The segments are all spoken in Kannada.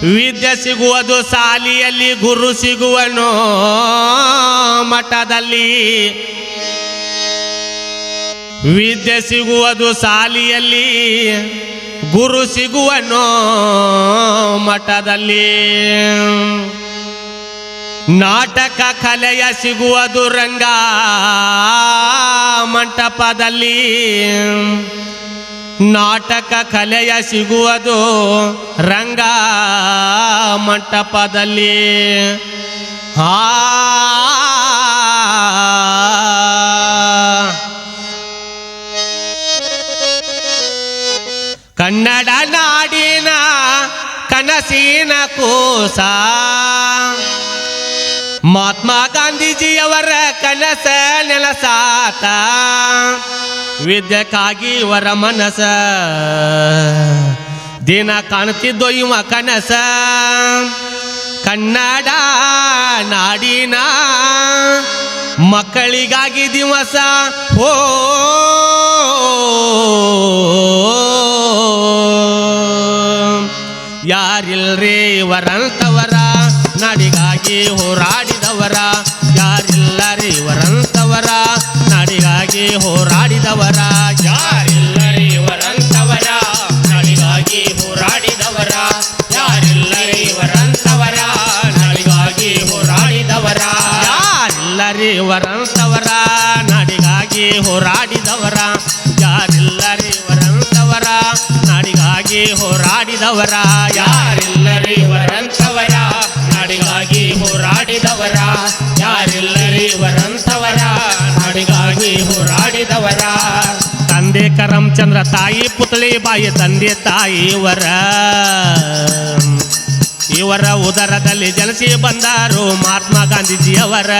ವಿದ್ಯೆ ಸಿಗುವುದು ಸಾಲಿಯಲ್ಲಿ, ಗುರು ಸಿಗುವನು ಮಠದಲ್ಲಿ. ವಿದ್ಯೆ ಸಿಗುವುದು ಸಾಲಿಯಲ್ಲಿ, ಗುರು ಸಿಗುವನು ಮಠದಲ್ಲಿ. ನಾಟಕ ಕಲೆಯ ಸಿಗುವುದು ರಂಗ ಮಂಟಪದಲ್ಲಿ. ನಾಟಕ ಕಲೆಯ ಸಿಗುವುದು ರಂಗ ಮಂಟಪದಲ್ಲಿ. ಹಾ ಕನ್ನಡ ನಾಡಿನ ಕನಸಿನ ಕೋಸ. ಮಹಾತ್ಮ ಗಾಂಧೀಜಿಯವರ ಕನಸ ನೆಲಸಾತ. ವಿದ್ಯಕ್ಕಾಗಿ ವರ ಮನಸ. ದಿನ ಕಾಣ್ತಿದ್ದೋ ಇವ ಕನಸ. ಕನ್ನಡ ನಾಡಿನ ಮಕ್ಕಳಿಗಾಗಿ ದಿವಸ. ಹೋ. ಯಾರಿಲ್ರಿ ವರಂತವರ? ನಾಡಿಗಾಗಿ ಹೋರಾಡಿದವರ. ಯಾರಿಲ್ಲರಿ ಇವರಂತವರ ನಾಡಿಗಾಗಿ ಹೋರಾಡಿದವರ, ಯಾರಿಲ್ಲರಿ ಇವರಂತವರ ನಾಡಿಗಾಗಿ ಹೋರಾಡಿದವರ, ಯಾರಿಲ್ಲರಿ ಇವರಂತವರ ನಾಡಿಗಾಗಿ ಹೋರಾಡಿದವರ, ಯಾರಿಲ್ಲರಿ ಇವರಂತವರ ನಾಡಿಗಾಗಿ ಹೋರಾಡಿದವರ, ಯಾರಿಲ್ಲರಿ ಇವರಂತವರ ನಾಡಿಗಾಗಿ ಹೋರಾಡಿದವರ, ಯಾರಿಲ್ಲರಿ ಇವರಂತವರ ನಾಡಿಗಾಗಿ ಹೋರಾಡಿದವರ. ಹೋರಾಡಿದವರ ತಂದೆ ಕರಮಚಂದ್ರ, ತಾಯಿ ಪುತ್ಳಿ ಬಾಯಿ, ತಂದೆ ತಾಯಿ ಇವರ ಇವರ ಉದರದಲ್ಲಿ ಜನಸಿ ಬಂದಾರು ಮಹಾತ್ಮ ಗಾಂಧೀಜಿಯವರ.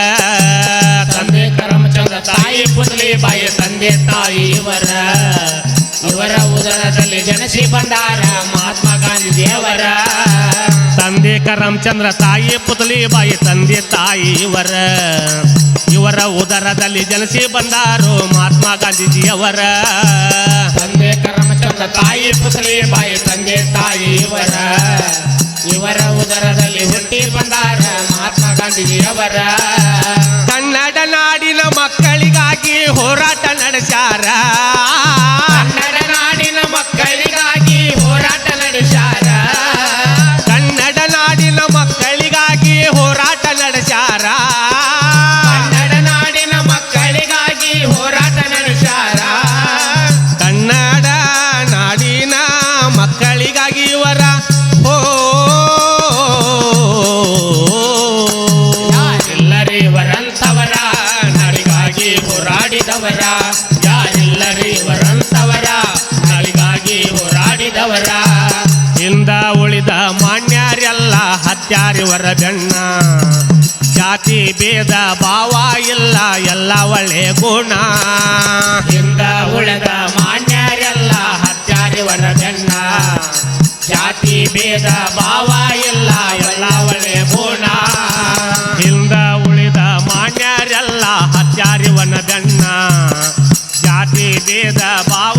ತಂದೆ ಕರಮಚಂದ್ರ, ತಾಯಿ ಪುತ್ಳಿ ಬಾಯಿ, ತಂದೆ ತಾಯಿ ಇವರ ಇವರ ಉದರದಲ್ಲಿ ಜನಸಿ ಬಂದಾರ ಮಹಾತ್ಮ ಗಾಂಧೀಜಿಯವರ. ತಂದೆ ರಾಮಚಂದ್ರ ತಾಯಿ, ಪುತ್ಲಿ ಬಾಯಿ, ತಂದೆ ತಾಯಿ ಇವರ. ಇವರ ಉದರದಲ್ಲಿ ಜನಿಸಿ ಬಂದಾರು ಮಹಾತ್ಮ ಗಾಂಧೀಜಿಯವರ. ತಂದೆ ಕರಮಚಂದ್ರ ತಾಯಿ, ಪುತ್ಲಿ ಬಾಯಿ, ತಂದೆ ತಾಯಿ ಇವರ. ಇವರ ಉದರದಲ್ಲಿ ಹುಟ್ಟಿ ಬಂದಾರ ಮಹಾತ್ಮ ಗಾಂಧೀಜಿಯವರ. ಕನ್ನಡ ನಾಡಿನ ಮಕ್ಕಳಿಗಾಗಿ ಹೋರಾಟ ನಡೆಸ್ಯಾರ. ಮಾನ್ಯಾರೆಲ್ಲ ಮಾನ್ಯರೆಲ್ಲ ಹತ್ಯಾರಿವರ ಬೆಣ್ಣ ಜಾತಿ ಭೇದ ಭಾವ ಇಲ್ಲ ಎಲ್ಲ ಒಳ್ಳೆ ಗುಣ. ಹಿಂದ ಉಳಿದ ಮಾನ್ಯಾರೆಲ್ಲ ಹತ್ಯಾರಿವರ ಬೆಣ್ಣ ಜಾತಿ ಭೇದ ಭಾವ ಇಲ್ಲ ಎಲ್ಲ ಒಳ್ಳೆ ಗುಣ. ಹಿಂದ ಉಳಿದ ಮಾನ್ಯಾರೆಲ್ಲ ಹತ್ಯಾರಿವನ ಬೆಣ್ಣ ಜಾತಿ ಭೇದ ಭಾವ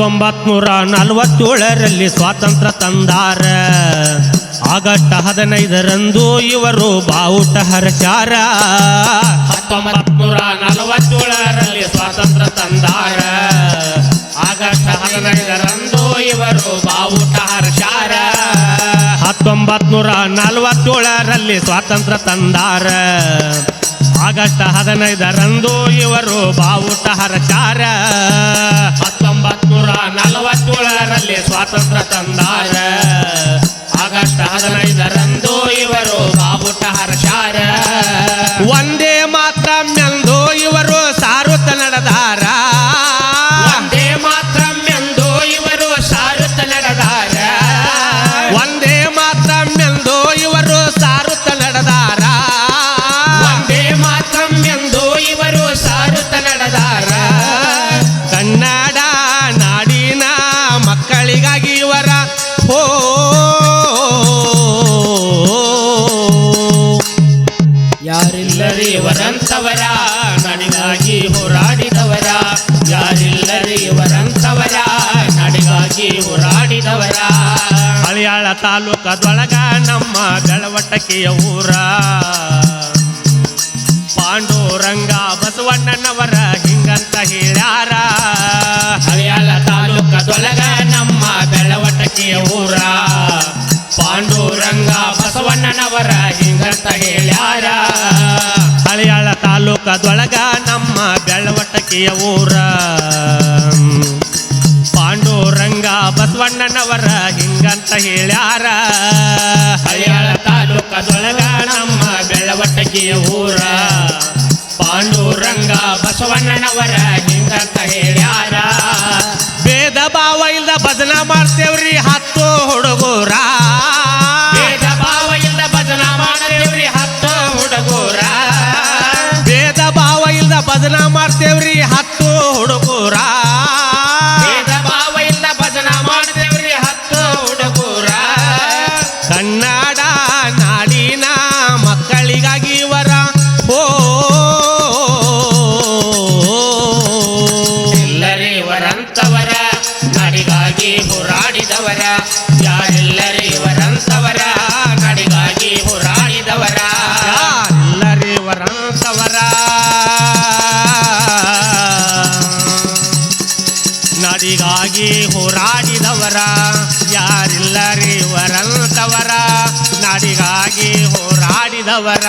ಹತ್ತೊಂಬತ್ ನೂರ ನಲವತ್ತೇಳರಲ್ಲಿ ಸ್ವಾತಂತ್ರ್ಯ ತಂದಾರ. ಆಗಸ್ಟ್ ಹದಿನೈದರಂದು ಇವರು ಬಾವುಟ ಹರಚಾರ. ಹತ್ತೊಂಬತ್ ನೂರ ನಲವತ್ತೇಳರಲ್ಲಿ ಸ್ವಾತಂತ್ರ್ಯ ತಂದಾರ. ಆಗಸ್ಟ್ ಹದಿನೈದರಂದು ಇವರು ಬಾವುಟ ಹರಚಾರ. ಹತ್ತೊಂಬತ್ನೂರ ನಲವತ್ತೇಳರಲ್ಲಿ ಸ್ವಾತಂತ್ರ್ಯ ತಂದಾರ. ಆಗಸ್ಟ್ ಹದಿನೈದರಂದು ಇವರು ಬಾವುಟ ಹರಚಾರ. ಹತ್ತೊಂಬತ್ ನೂರ ನಲವತ್ತೇಳರಲ್ಲಿ ಸ್ವಾತಂತ್ರ್ಯ ತಂದಾರ. ಆಗಸ್ಟ್ ಹದಿನೈದರಂದು ಇವರು ಬಾಬುಟ ಹರ್ಷಾರ ನಡಿಗಾಗಿ ಹೋರಾಡಿದವರ ಯಾರಿಲ್ಲರಿ ಇವರಂತವರ, ನಡಿಗಾಗಿ ಹೋರಾಡಿದವರ. ಹಳಿಯಾಳ ತಾಲೂಕದೊಳಗ ನಮ್ಮ ಬೆಳವಟಕಿಯ ಊರ. ಪಾಂಡುರಂಗ ಬಸವಣ್ಣನವರ ಹಿಂಗಂತ ಹೇಳ್ಯಾರ ತಾಲೂಕದೊಳಗ ನಮ್ಮ ಬೆಳವಟಕಿಯ ಊರ. ಪಾಂಡುರಂಗ ಬಸವಣ್ಣನವರ ಹಿಂಗಂತ ಹೇಳ್ಯಾರ. ಹಳಿಯಾಳ ತಾಲೂಕದೊಳಗ ನಮ್ಮ ಬೆಳವಟಕೆಯ ಊರ. ಪಾಂಡುರಂಗ ಬಸವಣ್ಣನವರ ಹಿಂಗಂತ ಹೇಳ್ಯಾರ. ಭೇದ ಭಾವ ಇಲ್ದ ಬದಲ ಮಾಡ್ತೇವ್ರಿ ಹತ್ತು ಹುಡುಗರ. ಭಜನ ಮಾಡ್ತೇವ್ರಿ ಹತ್ತು ಹುಡುಗರ. ನಡಿಗಾಗಿ ಹೋರಾಡಿದವರ ಯಾರಿಲ್ಲರಿ ವರಂತವರ ನಾಡಿಗಾಗಿ ಹೋರಾಡಿದವರ.